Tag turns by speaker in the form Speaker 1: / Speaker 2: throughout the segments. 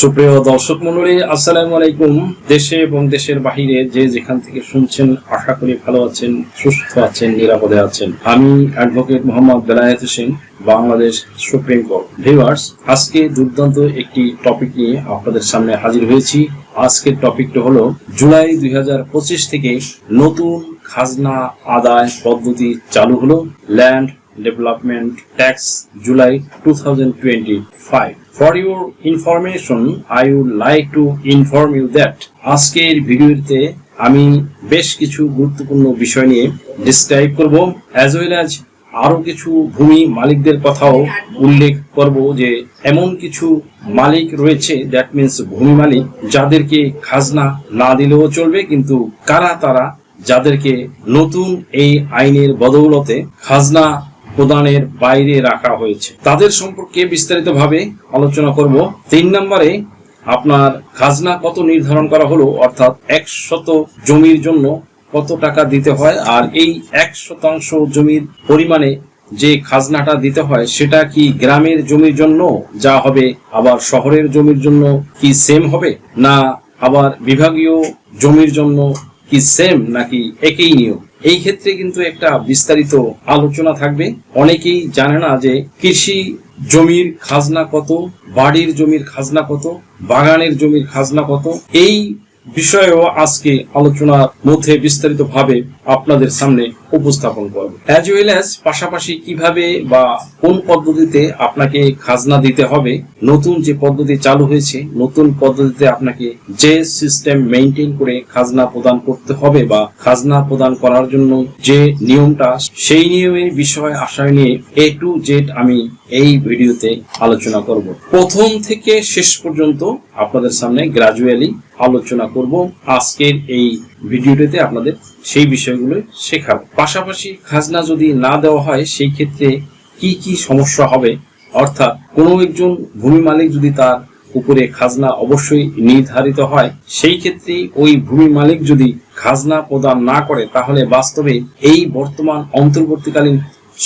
Speaker 1: সুপ্রিয় দর্শক মন্ডলী, আসসালামু আলাইকুম। দেশে এবং দেশের বাহিরে যে যেখান থেকে শুনছেন, আশা করি ভালো আছেন, সুস্থ আছেন, নিরাপদে আছেন। আমি advocate Mohammad Belayet Hossain, Bangladesh supreme court. Viewers আজকে দুর্দান্ত একটি টপিক নিয়ে আপনাদের সামনে হাজির হয়েছি। আজকের টপিকটা হলো জুলাই দুই হাজার পঁচিশ থেকে নতুন খাজনা আদায় পদ্ধতি চালু হলো। Land two thousand twenty five for your information I would like to inform you that আজকের ভিডিওতে আমি বেশ কিছু গুরুত্বপূর্ণ বিষয় নিয়ে ডিসক্রাইব করব অ্যাজ ওয়েল অ্যাজ আরও কিছু ভূমি মালিকদের কথাও উল্লেখ করব যে এমন কিছু মালিক রয়েছে দ্যাট মিন্স ভূমি মালিক, যাদেরকে খাজনা না দিলেও চলবে, কিন্তু কারা তারা যাদেরকে নতুন এই আইনের বদৌলতে খাজনা প্রদানের বাইরে রাখা হয়েছে। তাদের সম্পর্কে বিস্তারিতভাবে আলোচনা করব। তিন নম্বরে আপনার খাজনা কত নির্ধারণ করা হলো? অর্থাৎ একশত জমির জন্য কত টাকা দিতে হয়? আর এই এক শতাংশ জমির পরিমাণে যে খাজনাটা দিতে হয়, সেটা কি গ্রামের জমির জন্য, যা হবে আবার শহরের জমির জন্য কি সেম হবে? না আবার বিভাগীয় জমির জন্য কি সেম নাকি একই নিয়ম? এই ক্ষেত্রে কিন্তু একটা বিস্তারিত আলোচনা থাকবে। অনেকেই জানে না যে কৃষি জমির খাজনা কত, বাড়ির জমির খাজনা কত, বাগানের জমির খাজনা কত। এই বিষয়েও আজকে আলোচনার মধ্যে বিস্তারিত ভাবে আপনাদের সামনে উপস্থাপন করব। অ্যাজ ওয়েল অ্যাজ পাশাপাশি কীভাবে বা কোন পদ্ধতিতে আপনাকে খাজনা দিতে হবে, নতুন যে পদ্ধতি চালু হয়েছে, নতুন পদ্ধতিতে আপনাকে যে সিস্টেম মেনটেন করে খাজনা প্রদান করতে হবে বা খাজনা প্রদান করার জন্য যে নিয়মটা, সেই নিয়মের বিষয় আশায় নিয়ে এ টু জেড আমি এই ভিডিওতে আলোচনা করব। প্রথম থেকে শেষ পর্যন্ত আপনাদের সামনে গ্রাজুয়ালি আলোচনা করব আজকের এই ভিডিওটিতে আপনাদের সেই বিষয়গুলো শেখাবো। পাশাপাশি খাজনা যদি না দেওয়া হয়, সেই ক্ষেত্রে কি কি সমস্যা হবে? অর্থাৎ কোনো একজন ভূমি মালিক যদি তার উপরে খাজনা অবশ্যই নির্ধারিত হয়, সেই ক্ষেত্রে ওই ভূমি মালিক যদি খাজনা প্রদান না করে, তাহলে বাস্তবে এই বর্তমান অন্তর্বর্তীকালীন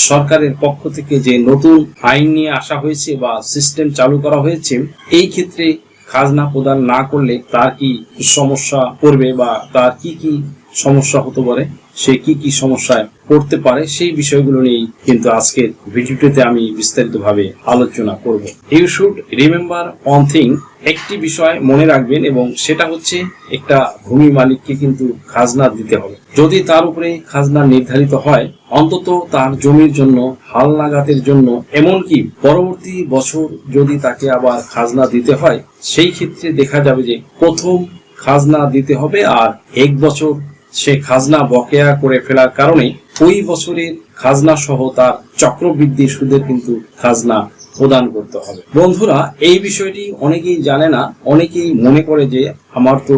Speaker 1: সরকারের পক্ষ থেকে যে নতুন আইন নিয়ে আসা হয়েছে বা সিস্টেম চালু করা হয়েছে, এই ক্ষেত্রে খাজনা প্রদান না করলে তার কি সমস্যা পড়বে বা তার কি কি সমস্যা হতে পারে? সে কি কি সমস্যায় পড়তে পারে, সেই বিষয়গুলো নিয়েই কিন্তু আজকের ভিডিওটিতে আমি বিস্তারিতভাবে আলোচনা করব। You should remember one thing একটি বিষয় মনে রাখবেন এবং সেটা হচ্ছে একটা ভূমি মালিককে কিন্তু খাজনা দিতে হবে। যদি তার উপরে খাজনা নির্ধারিত হয়, অন্তত তার জমির জন্য, হাল লাগাতের জন্য, এমনকি পরবর্তী বছর যদি তাকে আবার খাজনা দিতে হয়, সেই ক্ষেত্রে দেখা যাবে যে প্রথম খাজনা দিতে হবে আর এক বছর সে খাজনা বকেয়া করে ফেলার কারণে ওই বছরের খাজনা সহ তার চক্রবৃদ্ধি সুদের কিন্তু খাজনা প্রদান করতে হবে। বন্ধুরা, এই বিষয়টি অনেকেই জানে না, অনেকেই মনে করে যে আমার তো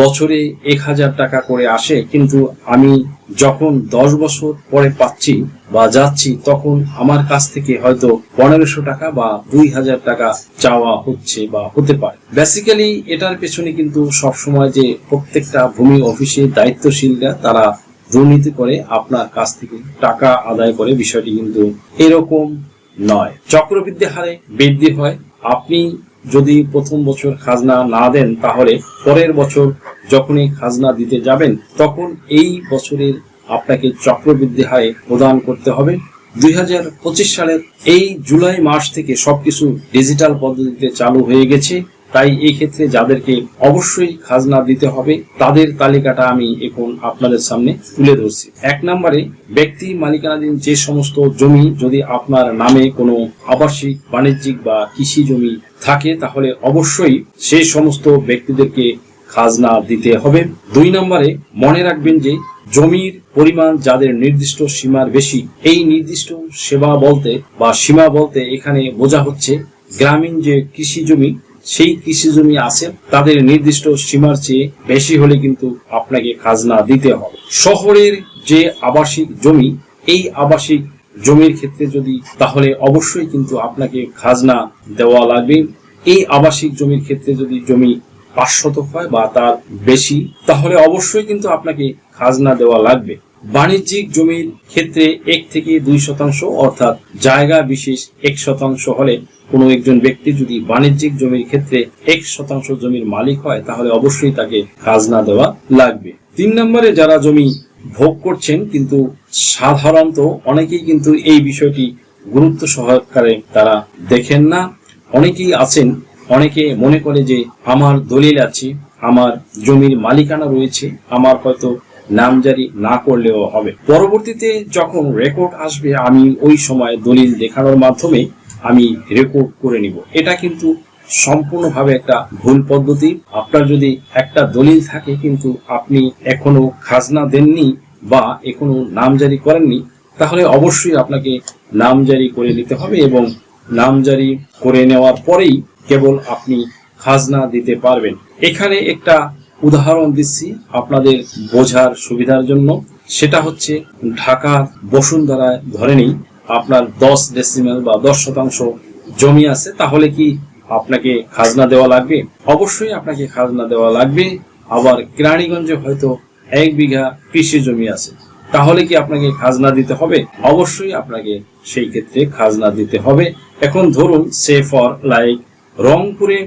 Speaker 1: বছরে এক হাজার টাকা করে আসে, কিন্তু আমি যখন দশ বছর পরে পাচ্ছি বা যাচ্ছি, তখন আমার কাছ থেকে হয়তো পনেরোশো টাকা বা দুই হাজার টাকা চাওয়া হচ্ছে বা হতে পারে। বেসিক্যালি এটার পেছনে কিন্তু সবসময় যে প্রত্যেকটা ভূমি অফিসের দায়িত্বশীলরা, তারা দুর্নীতি করে আপনার কাছ থেকে টাকা আদায় করে বিষয়টি কিন্তু এরকম নয়। চক্রবৃদ্ধি হারে বৃদ্ধি হয়। আপনি যদি প্রথম বছর খাজনা না দেন, তাহলে পরের বছর যখনই খাজনা দিতে যাবেন, তখন এই বছরের আপনাকে চক্রবৃদ্ধি হারে প্রদান করতে হবে। দুই হাজার পঁচিশ সালের এই জুলাই মাস থেকে সবকিছু ডিজিটাল পদ্ধতিতে চালু হয়ে গেছে। তাই এই ক্ষেত্রে যাদেরকে অবশ্যই খাজনা দিতে হবে, তাদের তালিকাটা আমি এখন আপনাদের সামনে তুলে ধরছি। এক নম্বরে, ব্যক্তি মালিকানাধীন যে সমস্ত জমি, যদি আপনার নামে কোনো আবাসিক, বাণিজ্যিক বা কৃষি জমি থাকে, তাহলে অবশ্যই সেই সমস্ত ব্যক্তিদেরকে খাজনা দিতে হবে। দুই নম্বরে, মনে রাখবেন যে জমির পরিমাণ যাদের নির্দিষ্ট সীমার বেশি, এই নির্দিষ্ট সেবা বলতে বা সীমা বলতে এখানে বোঝা হচ্ছে, গ্রামীণ যে কৃষি জমি সেই কৃষি জমি আছে, তাদের নির্দিষ্ট সীমার চেয়ে বেশি হলে কিন্তু আপনাকে খাজনা দিতে হবে। শহরের যে আবাসিক জমি, এই আবাসিক জমির ক্ষেত্রে যদি, তাহলে অবশ্যই কিন্তু আপনাকে খাজনা দেওয়া লাগবে। এই আবাসিক জমির ক্ষেত্রে যদি জমি পাঁচ শতক হয় বা তার বেশি, তাহলে অবশ্যই কিন্তু আপনাকে খাজনা দেওয়া লাগবে। বাণিজ্যিক জমির ক্ষেত্রে এক থেকে দুই শতাংশ, অর্থাৎ জায়গা বিশেষ এক শতাংশ হলে কোনো একজন ব্যক্তি যদি বাণিজ্যিক জমির ক্ষেত্রে এক শতাংশ জমির মালিক হয়, তাহলে অবশ্যই তাকে খাজনা দেওয়া লাগবে। তিন নম্বরে যারা জমি ভোগ করছেন, কিন্তু সাধারণত অনেকেই কিন্তু এই বিষয়টি গুরুত্ব সহকারে তারা দেখেন না। অনেকেই আছেন, অনেকে মনে করে যে আমার দলিল আছে, আমার জমির মালিকানা রয়েছে, আমার হয়তো নামজারি না করলেও হবে। পরবর্তীতে যখন রেকর্ড আসবে, আমি ওই সময় দলিল দেখানোর মাধ্যমে আমি রেকর্ড করে নিব। এটা কিন্তু সম্পূর্ণভাবে একটা ভুল পদ্ধতি। আপনার যদি একটা দলিল থাকে কিন্তু আপনি এখনও খাজনা দেননি বা এখনও নামজারি করেননি, তাহলে অবশ্যই আপনাকে নামজারি করে নিতে হবে এবং নামজারি করে নেওয়ার পরেই কেবল আপনি খাজনা দিতে পারবেন। এখানে একটা উদাহরণ দিচ্ছি আপনাদের বোঝার সুবিধার জন্য। সেটা হচ্ছে ঢাকা বসুন্ধরায় ধরে নেই। আপনার দশ ডেসিমেল বা দশ শতাংশ জমি আছে, তাহলে কি আপনাকে খাজনা দেওয়া লাগবে? অবশ্যই আপনাকে খাজনা দেওয়া লাগবে। আবার কেরানীগঞ্জে হয়তো এক বিঘা কৃষি জমি আছে, তাহলে কি আপনাকে খাজনা দিতে হবে? অবশ্যই আপনাকে সেই ক্ষেত্রে খাজনা দিতে হবে। এখন ধরুন সে ফর লাইক রংপুরে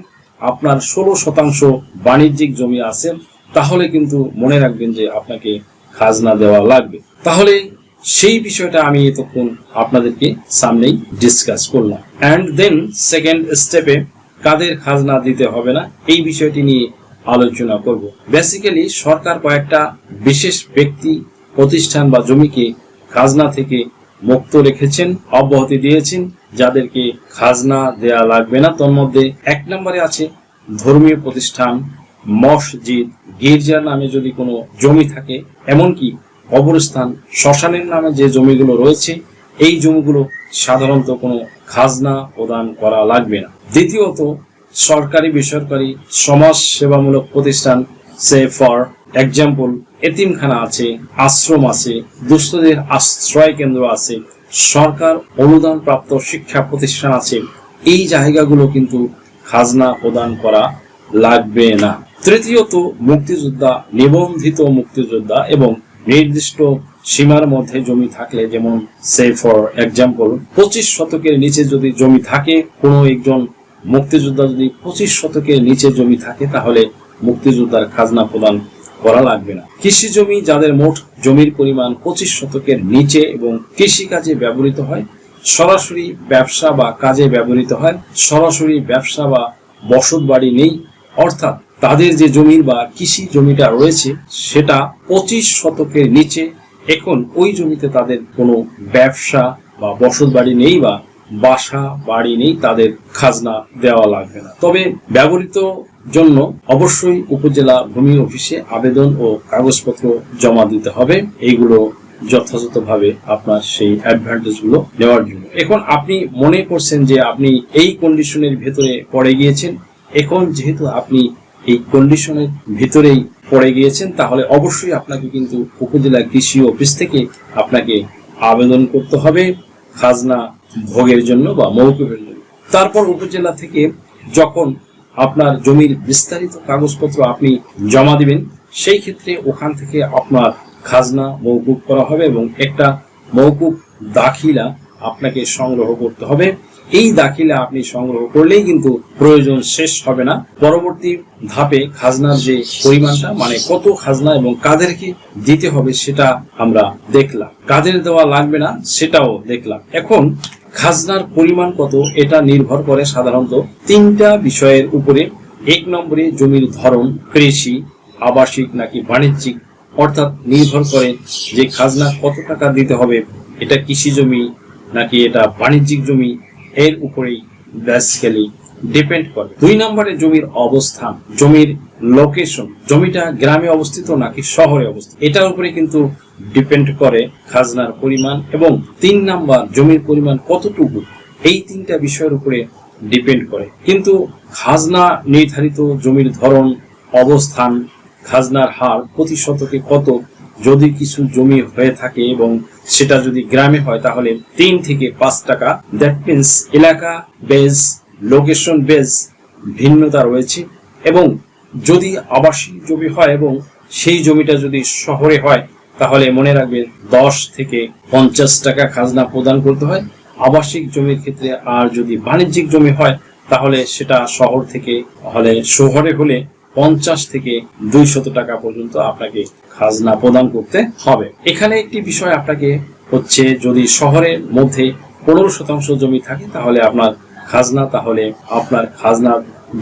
Speaker 1: আপনার ষোলো শতাংশ বাণিজ্যিক জমি আছে, তাহলে কিন্তু মনে রাখবেন যে আপনাকে খাজনা দেওয়া লাগবে। তাহলে সেই বিষয়টা আমি এতক্ষণ আপনাদেরকে সামনেই ডিসকাস করলাম। অ্যান্ড দেন সেকেন্ড স্টেপে কাদের খাজনা দিতে হবে না, এই বিষয়টি নিয়ে আলোচনা করব। বেসিক্যালি সরকার কয়েকটা বিশেষ ব্যক্তি, প্রতিষ্ঠান বা জমিকে খাজনা থেকে মুক্ত রেখেছেন, অব্যাহতি দিয়েছেন, যাদেরকে খাজনা দেয়া লাগবে না। তোর মধ্যে এক নম্বরে আছে ধর্মীয় প্রতিষ্ঠান মসজিদ গির্জার নামে যদি কোনো জমি থাকে, এমনকি কবরস্থান শ্মশানের নামে যে জমিগুলো রয়েছে, এই জমিগুলো সাধারণত কোনো খাজনা প্রদান করা লাগবে না। দ্বিতীয়ত, সরকারি বেসরকারি সমাজ সেবামূলক প্রতিষ্ঠান সে ফর এক্সাম্পল, এতিমখানা আছে, আশ্রম আছে, দুস্থদের আশ্রয় কেন্দ্র আছে, সরকার অনুদান প্রাপ্ত শিক্ষা প্রতিষ্ঠান আছে, এই জায়গাগুলো কিন্তু খাজনা প্রদান করা লাগবে না। তৃতীয়ত, মুক্তিযোদ্ধা, নিবন্ধিত মুক্তিযোদ্ধা এবং নির্দিষ্ট সীমার মধ্যে জমি থাকলে, যেমন সে ফর এক্সাম্পল পঁচিশ শতকের নিচে যদি জমি থাকে, কোনো একজন মুক্তিযোদ্ধা যদি পঁচিশ শতকের নিচে জমি থাকে, তাহলে মুক্তিযোদ্ধার খাজনা প্রদান করা লাগবে না। কৃষি জমি যাদের মোট জমির পরিমাণ পঁচিশ শতকের নিচে এবং কৃষি কাজে ব্যবহৃত হয়, সরাসরি ব্যবসা বা কাজে ব্যবহৃত হয়, সরাসরি ব্যবসা বা বসত বাড়ি নেই, অর্থাৎ তাদের যে জমির বা কৃষি জমিটা রয়েছে, সেটা পঁচিশ শতকের নিচে। এখন ওই জমিতে তাদের কোনো ব্যবসা বা বসত বাড়ি নেই বা বাসা বাড়ি নেই, তাদের খাজনা দেওয়া লাগবে না। তবে ব্যবহৃত জন্য অবশ্যই উপজেলা ভূমি অফিসে আবেদন ও কাগজপত্র জমা দিতে হবে। এইগুলো যথাযথভাবে আপনার সেই অ্যাডভান্টেজগুলো নেওয়ার জন্য। এখন আপনি মনে করছেন যে আপনি এই কন্ডিশনের ভেতরে পড়ে গিয়েছেন। এখন যেহেতু আপনি এই কন্ডিশনের ভিতরেই পড়ে গিয়েছেন, তাহলে অবশ্যই আপনাকে কিন্তু উপজেলা কৃষি অফিস থেকে আপনাকে আবেদন করতে হবে খাজনা ভোগের জন্য বা মৌকুবের জন্য। তারপর উপজেলা থেকে যখন আপনার জমির বিস্তারিত কাগজপত্র আপনি জমা দিবেন, সেই ক্ষেত্রে ওখান থেকে আপনার খাজনা মৌকুব করা হবে এবং একটা মৌকুব দাখিলা আপনাকে সংগ্রহ করতে হবে। এই দাখিলা আপনি সংগ্রহ করলেই কিন্তু প্রয়োজন শেষ হবে না। পরবর্তী ধাপে খাজনার যে পরিমাণটা মানে কত খাজনা এবং কাদেরকে দিতে হবে সেটা আমরা দেখলাম। কাদের দেওয়া লাগবে না সেটাও দেখলাম। এখন খাজনার পরিমাণ কত এটা নির্ভর করে সাধারণত তিনটা বিষয়ের উপরে। এক নম্বরে জমির ধরন, কৃষি, আবাসিক নাকি বাণিজ্যিক, অর্থাৎ নির্ভর করে যে খাজনা কত টাকা দিতে হবে, এটা কৃষি জমি নাকি এটা বাণিজ্যিক জমি এর উপরেই বেসিক্যালি ডিপেন্ড করে। দুই নম্বরে জমির অবস্থান, জমির লোকেশন জমিটা গ্রামে অবস্থিত নাকি শহরে অবস্থিত? এটার উপরে কিন্তু ডিপেন্ড করে খাজনার পরিমাণ এবং তিন নাম্বার জমির পরিমাণ কতটুকু? এই তিনটা বিষয়ের উপরে ডিপেন্ড করে। কিন্তু খাজনা নির্ধারিত জমির ধরন, অবস্থান, খাজনার হার প্রতি শতকে কত? যদি কিছু জমি হয়ে থাকে এবং সেটা যদি গ্রামে হয়, তাহলে তিন থেকে পাঁচ টাকা। দ্যাট মিনস এলাকা বেজ লোকেশন বেজ ভিন্নতা রয়েছে এবং যদি আবাসিক জমি হয় এবং সেই জমিটা যদি শহরে হয়, তাহলে মনে রাখবে দশ থেকে পঞ্চাশ টাকা খাজনা প্রদান করতে হয়। আবাসিক জমির ক্ষেত্রে আর যদি বাণিজ্যিক জমি হয়, তাহলে সেটা শহর থেকে হলে শহরে হলে পঞ্চাশ থেকে দুইশত টাকা পর্যন্ত আপনাকে খাজনা প্রদান করতে হবে। এখানে একটি বিষয় আপনাকে হচ্ছে, যদি শহরের মধ্যে পনেরো শতাংশ জমি থাকে, তাহলে আপনার খাজনা, তাহলে আপনার খাজনা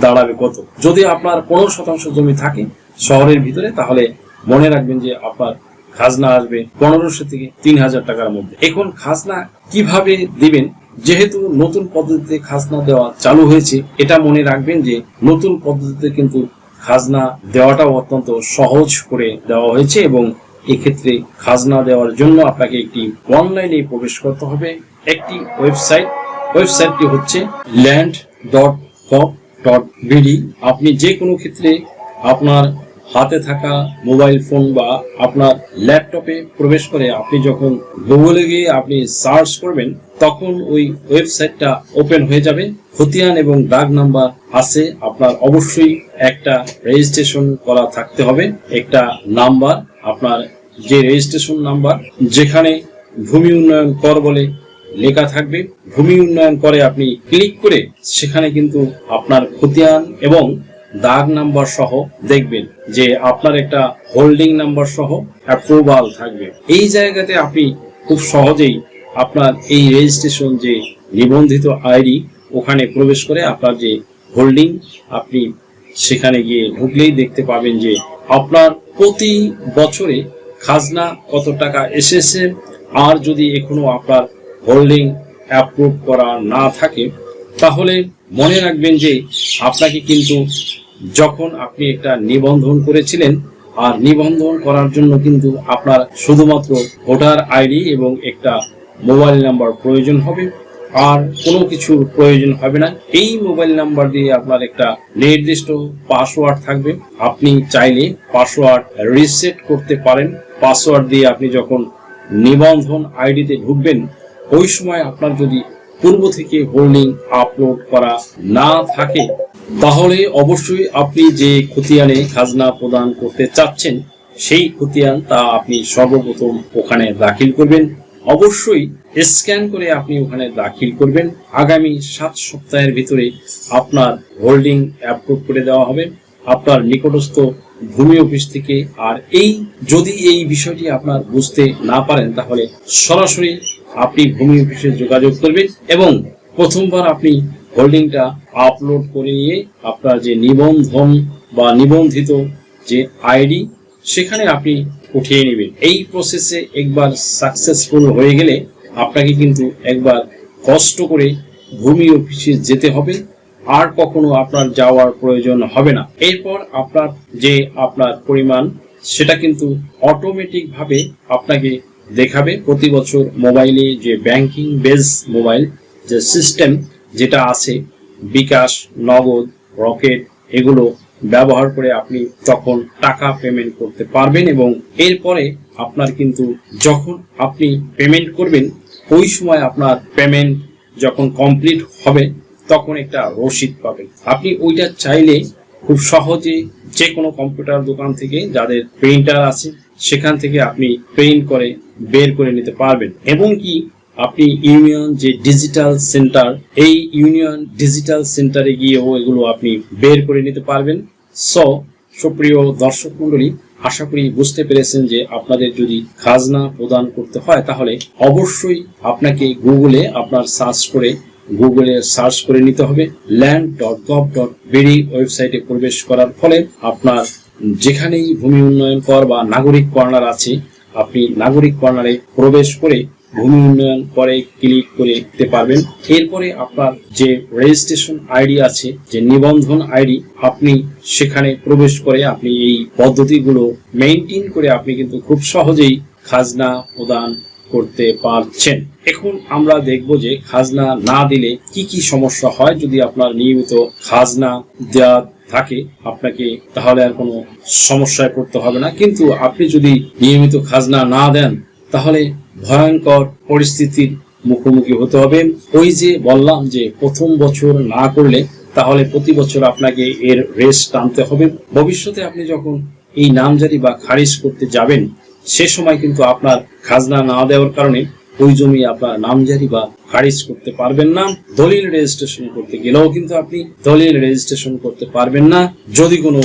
Speaker 1: দাঁড়াবে কত? যদি আপনার পনেরো শতাংশ জমি থাকে শহরের ভিতরে, তাহলে মনে রাখবেন যে আপনার খাজনা আসবে পনেরোশো থেকে তিন হাজার টাকার মধ্যে। এখন খাজনা কীভাবে দিবেন? যেহেতু নতুন পদ্ধতিতে খাজনা দেওয়া চালু হয়েছে, এটা মনে রাখবেন যে নতুন পদ্ধতিতে কিন্তু খাজনা দেওয়াটাও অত্যন্ত সহজ করে দেওয়া হয়েছে এবং এক্ষেত্রে খাজনা দেওয়ার জন্য আপনাকে একটি অনলাইনে প্রবেশ করতে হবে। একটি ওয়েবসাইট, ওয়েবসাইটটি হচ্ছে land dot gov dot BD আপনি যে কোনো ক্ষেত্রে আপনার হাতে থাকা মোবাইল ফোন বা আপনার ল্যাপটপে প্রবেশ করে আপনি যখন গুগলে গিয়ে আপনি সার্চ করবেন তখন ওই ওয়েবসাইটটা ওপেন হয়ে যাবে। খতিয়ান এবং দাগ নাম্বার আছে। আপনার অবশ্যই একটা রেজিস্ট্রেশন করা থাকতে হবে। একটা নাম্বার, আপনার যে রেজিস্ট্রেশন নাম্বার, যেখানে ভূমি উন্নয়ন কর বলে লেখা থাকবে। ভূমি উন্নয়ন করে আপনি ক্লিক করে সেখানে কিন্তু আপনার খতিয়ান এবং দাগ নাম্বার সহ দেখবেন যে আপনার একটা হোল্ডিং নাম্বার সহ অ্যাপ্রুভাল থাকবে। এই জায়গাতে আপনি খুব সহজেই আপনার এই রেজিস্ট্রেশন যে নিবন্ধিত আইডি ওখানে প্রবেশ করে আপনার যে হোল্ডিং আপনি সেখানে গিয়ে ঢুকলেই দেখতে পাবেন যে আপনার প্রতি বছরে খাজনা কত টাকা এসেছে। আর যদি এখনও আপনার হোল্ডিং অ্যাপ্রুভ করা না থাকে, তাহলে মনে রাখবেন যে আপনাকে কিন্তু যখন আপনি একটা নিবন্ধন করেছিলেন, আর নিবন্ধন করার জন্য কিন্তু আপনার শুধুমাত্র ভোটার আইডি এবং একটা মোবাইল নাম্বার প্রয়োজন হবে, আর কোনো কিছুর প্রয়োজন হবে না। এই মোবাইল নাম্বার দিয়ে আপনার একটা নির্দিষ্ট পাসওয়ার্ড থাকবে। আপনি চাইলে পাসওয়ার্ড রিসেট করতে পারেন। পাসওয়ার্ড দিয়ে আপনি যখন নিবন্ধন আইডিতে ঢুকবেন, ওই সময় আপনার যদি পূর্ব থেকে হোল্ডিং আপলোড করা না থাকে, তাহলে অবশ্যই আপনি যে খতিয়ানে খাজনা প্রদান করতে চাচ্ছেন, সেই খতিয়ান তা আপনি সর্বপ্রথম ওখানে দাখিল করবেন। অবশ্যই স্ক্যান করে আপনি ওখানে দাখিল করবেন। আগামী সাত সপ্তাহের ভিতরে আপনার হোল্ডিং অ্যাপ্রুভ করে দেওয়া হবে। আপনার নিকটস্থ ভূমি অফিস থেকে। আর এই, যদি এই বিষয়টি আপনার বুঝতে না পারেন, তাহলে সরাসরি আপনি ভূমি অফিসে যোগাযোগ করবেন এবং প্রথমবার আপনি হোল্ডিংটা আপলোড করে নিয়ে আপনার যে নিবন্ধন বা নিবন্ধিত যে আইডি, সেখানে আপনি উঠিয়ে নেবেন এই প্রসেসে একবার সাকসেসফুল হয়ে গেলে আপনাকে কিন্তু একবার কষ্ট করে ভূমি অফিসে যেতে হবে। আর কখনো আপনার যাওয়ার প্রয়োজন হবে না। এরপর আপনার যে আপনার পরিমাণ, সেটা কিন্তু অটোমেটিক ভাবে আপনাকে দেখাবে। প্রতি বছর মোবাইলে যে ব্যাংকিং বেস মোবাইল যে সিস্টেম যেটা আছে, বিকাশ, নগদ রকেট এগুলো ব্যবহার করে আপনি তখন টাকা পেমেন্ট করতে পারবেন এবং এরপরে আপনার কিন্তু যখন আপনি পেমেন্ট করবেন, ওই সময় আপনার পেমেন্ট যখন কমপ্লিট হবে, তখন একটা রসিদ পাবেন। আপনি ওইটা চাইলে খুব সহজে যে কোনো কম্পিউটার দোকান থেকে যাদের প্রিন্টার আছে, সেখান থেকে আপনি প্রিন্ট করে বের করে নিতে পারবেন। এবং কি আপনি ইউনিয়ন যে ডিজিটাল সেন্টার, এই ইউনিয়ন ডিজিটাল সেন্টারে গিয়েও এগুলো আপনি বের করে নিতে পারবেন। সো সুপ্রিয় দর্শক মন্ডলী আশা করি বুঝতে পেরেছেন যে আপনাদের যদি খাজনা প্রদান করতে হয়, তাহলে অবশ্যই আপনাকে গুগলে আপনার সার্চ করে, গুগলে সার্চ করে নিতে হবে। Land dot gov dot BD ওয়েবসাইটে প্রবেশ করার ফলে আপনার যেখানেই ভূমি উন্নয়ন কর বা নাগরিক কর্নার আছে, আপনি নাগরিক কর্নারে প্রবেশ করে ভূমি উন্নয়ন করে ক্লিক করে দিতে পারবেন। এরপরে আপনার যে রেজিস্ট্রেশন আইডি আছে, যে নিবন্ধন আইডি আপনি সেখানে প্রবেশ করে আপনি এই পদ্ধতিগুলো মেনটেন করে আপনি কিন্তু খুব সহজেই খাজনা প্রদান করতে পারছেন। এখন আমরা দেখব যে খাজনা না দিলে কি কি সমস্যা হয়। যদি আপনার নিয়মিত খাজনা দেওয়া থাকে, আপনাকে তাহলে আর কোনো সমস্যায় পড়তে হবে না। কিন্তু আপনি যদি নিয়মিত খাজনা না দেন, তাহলে ভয়ঙ্কর পরিস্থিতির মুখোমুখি হতে হবে। ওই যে বললাম যে প্রথম বছর না করলে তাহলে প্রতি বছর আপনাকে এর রেস টানতে হবে। ভবিষ্যতে আপনি যখন এই নামজারি বা খারিজ করতে যাবেন, সে সময় কিন্তু আপনার খাজনা না দেওয়ার কারণে ওই জমি আপনার নামজারি বা খারিজ করতে পারবেন না। দলিল রেজিস্ট্রেশন করতে গেলেও কিন্তু আপনি দলিল রেজিস্ট্রেশন করতে পারবেন না। যদি কোনো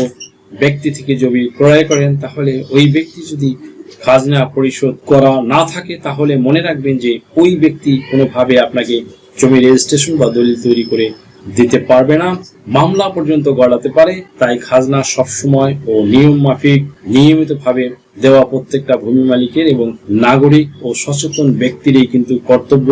Speaker 1: ব্যক্তি থেকে জমি ক্রয় করেন, তাহলে ওই ব্যক্তি যদি খাজনা পরিশোধ করা না থাকে, তাহলে মনে রাখবেন যে ওই ব্যক্তি কোনোভাবে আপনাকে জমি রেজিস্ট্রেশন বা দলিল তৈরি করে দিতে পারবে না। মামলা পর্যন্ত গড়াতে পারে, তাই খাজনা সবসময় ও নিয়ম মাফিক নিয়মিতভাবে দেওয়া প্রত্যেকটা ভূমি মালিকের এবং নাগরিক ও সচেতন ব্যক্তিরই কিন্তু কর্তব্য।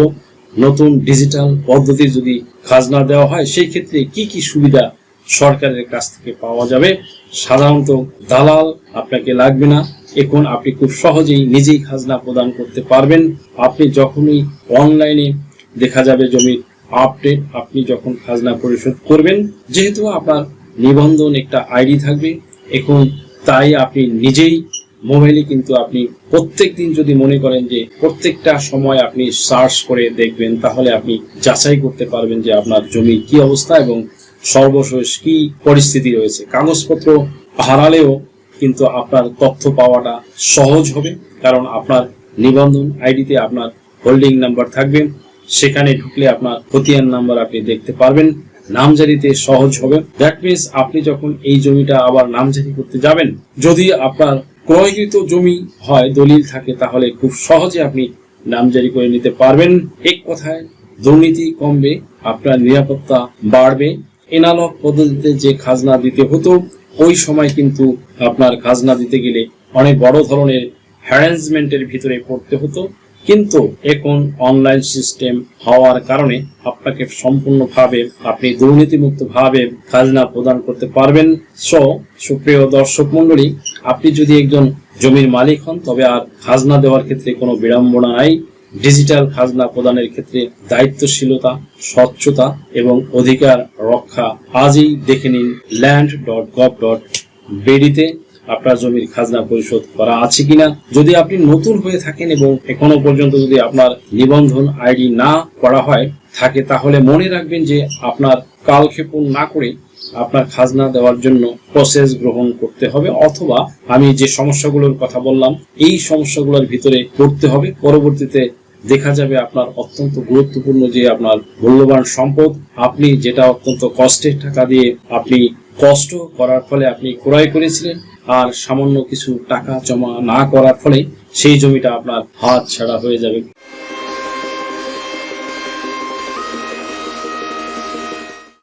Speaker 1: নতুন ডিজিটাল পদ্ধতি যদি খাজনা দেওয়া হয়, সেই ক্ষেত্রে কি কি সুবিধা সরকারের কাছ থেকে পাওয়া যাবে। সাধারণত দালাল আপনাকে লাগবে না। এখন আপনি খুব সহজেই নিজেই খাজনা প্রদান করতে পারবেন। আপনি যখনই অনলাইনে দেখা যাবে জমির আপডেট, আপনি যখন খাজনা পরিশোধ করবেন, যেহেতু আপনার নিবন্ধন একটা আইডি থাকবে, এখন তাই আপনি নিজেই মোবাইলে কিন্তু আপনি প্রত্যেক দিন যদি মনে করেন যে প্রত্যেকটা সময় আপনি সার্চ করে দেখবেন, তাহলে আপনি যাচাই করতে পারবেন যে আপনার জমি কি অবস্থা এবং সর্বশেষ কি পরিস্থিতি রয়েছে? কাগজপত্র হারালেও কিন্তু আপনার তথ্য পাওয়াটা সহজ হবে, কারণ আপনার নিবন্ধন আইডিতে আপনার হোল্ডিং নাম্বার থাকবে। সেখানে ঢুকলে আপনার খতিয়ান নাম্বার আপনি দেখতে পারবেন। নামজারিতে সহজ হবে। দ্যাট মিনস আপনি যখন এই জমিটা আবার নামজারি করতে যাবেন, যদি আপনার ক্রয়কৃত জমি হয়, দলিল থাকে, তাহলে খুব সহজে আপনি নামজারি করে নিতে পারবেন। এক কথায় দুর্নীতি কমবে, আপনার নিরাপত্তা বাড়বে। এনালগ পদ্ধতিতে যে খাজনা দিতে হতো, ওই সময় কিন্তু আপনার খাজনা দিতে গেলে অনেক বড় ধরনের হ্যারাসমেন্টের ভিতরে পড়তে হতো। কিন্তু এখন অনলাইন সিস্টেম হওয়ার কারণে আপনাকে সম্পূর্ণভাবে, আপনি দুর্নীতিমুক্ত ভাবে খাজনা প্রদান করতে পারবেন। সো সুপ্রিয় দর্শক মন্ডলী আপনি যদি একজন জমির মালিক হন, তবে আর খাজনা দেওয়ার ক্ষেত্রে কোনো বিড়ম্বনা নাই। ডিজিটাল খাজনা প্রদানের ক্ষেত্রে দায়িত্বশীলতা, স্বচ্ছতা এবং অধিকার রক্ষা আজই দেখে নিন ল্যান্ড ডট গভ ডট বেডিতে আপনার জমির খাজনা পরিশোধ করা আছে কিনা। যদি আপনি নতুন হয়ে থাকেন এবং এখনও পর্যন্ত যদি আপনার নিবন্ধন আইডি না করা হয়, থাকে তাহলে মনে রাখবেন যে আপনার কালক্ষেপণ না করে আপনার খাজনা দেওয়ার জন্য প্রসেস গ্রহণ করতে হবে অথবা আমি যে সমস্যাগুলোর কথা বললাম, এই সমস্যাগুলোর ভিতরে পড়তে হবে। পরবর্তীতে দেখা যাবে আপনার অত্যন্ত গুরুত্বপূর্ণ যে আপনার মূল্যবান সম্পদ। আপনি যেটা অত্যন্ত কষ্টের টাকা দিয়ে আপনি কষ্ট করার ফলে আপনি ক্রয় করেছিলেন, আর সামান্য কিছু টাকা জমা না করার ফলে সেই জমিটা আপনার হাত ছাড়া হয়ে যাবে।